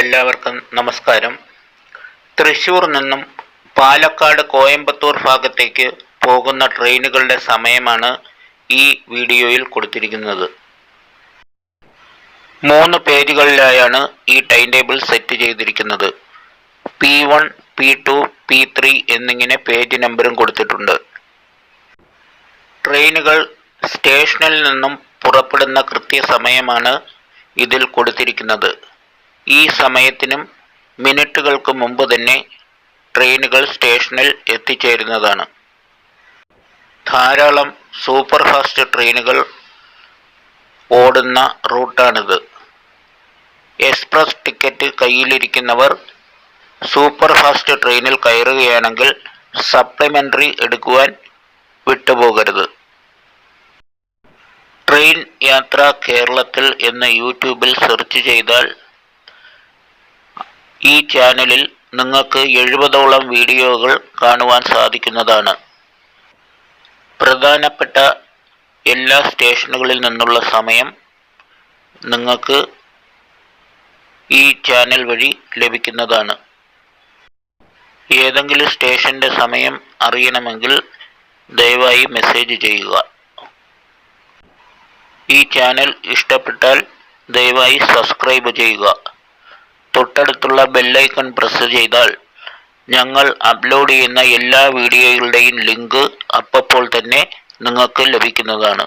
എല്ലാവർക്കും നമസ്കാരം. തൃശ്ശൂർ നിന്നും പാലക്കാട് കോയമ്പത്തൂർ ഭാഗത്തേക്ക് പോകുന്ന ട്രെയിനുകളുടെ സമയമാണ് ഈ വീഡിയോയിൽ കൊടുത്തിരിക്കുന്നത്. മൂന്ന് പേജുകളിലായാണ് ഈ ടൈം ടേബിൾ സെറ്റ് ചെയ്തിരിക്കുന്നത്. P one P two P three എന്നിങ്ങനെ പേജ് നമ്പറും കൊടുത്തിട്ടുണ്ട്. ട്രെയിനുകൾ സ്റ്റേഷനിൽ നിന്നും പുറപ്പെടുന്ന കൃത്യസമയമാണ് ഇതിൽ കൊടുത്തിരിക്കുന്നത്. ഈ സമയത്തിനും മിനിറ്റുകൾക്ക് മുമ്പ് തന്നെ ട്രെയിനുകൾ സ്റ്റേഷനിൽ എത്തിച്ചേരുന്നതാണ്. ധാരാളം സൂപ്പർ ഫാസ്റ്റ് ട്രെയിനുകൾ ഓടുന്ന റൂട്ടാണിത്. എക്സ്പ്രസ് ടിക്കറ്റ് കയ്യിലിരിക്കുന്നവർ സൂപ്പർ ഫാസ്റ്റ് ട്രെയിനിൽ കയറുകയാണെങ്കിൽ സപ്ലിമെന്ററി എടുക്കുവാൻ വിട്ടുപോകരുത്. ട്രെയിൻ യാത്ര കേരളത്തിൽ എന്ന് യൂട്യൂബിൽ സെർച്ച് ചെയ്താൽ ഈ ചാനലിൽ നിങ്ങൾക്ക് എഴുപതോളം വീഡിയോകൾ കാണുവാൻ സാധിക്കുന്നതാണ്. പ്രധാനപ്പെട്ട എല്ലാ സ്റ്റേഷനുകളിൽ നിന്നുള്ള സമയം നിങ്ങൾക്ക് ഈ ചാനൽ വഴി ലഭിക്കുന്നതാണ്. ഏതെങ്കിലും സ്റ്റേഷന്റെ സമയം അറിയണമെങ്കിൽ ദയവായി മെസ്സേജ് ചെയ്യുക. ഈ ചാനൽ ഇഷ്ടപ്പെട്ടാൽ ദയവായി സബ്സ്ക്രൈബ് ചെയ്യുക. തൊട്ടടുത്തുള്ള ബെല്ലൈക്കൺ പ്രസ് ചെയ്താൽ ഞങ്ങൾ അപ്ലോഡ് ചെയ്യുന്ന എല്ലാ വീഡിയോകളുടെയും ലിങ്ക് അപ്പോൾ തന്നെ നിങ്ങൾക്ക് ലഭിക്കുന്നതാണ്.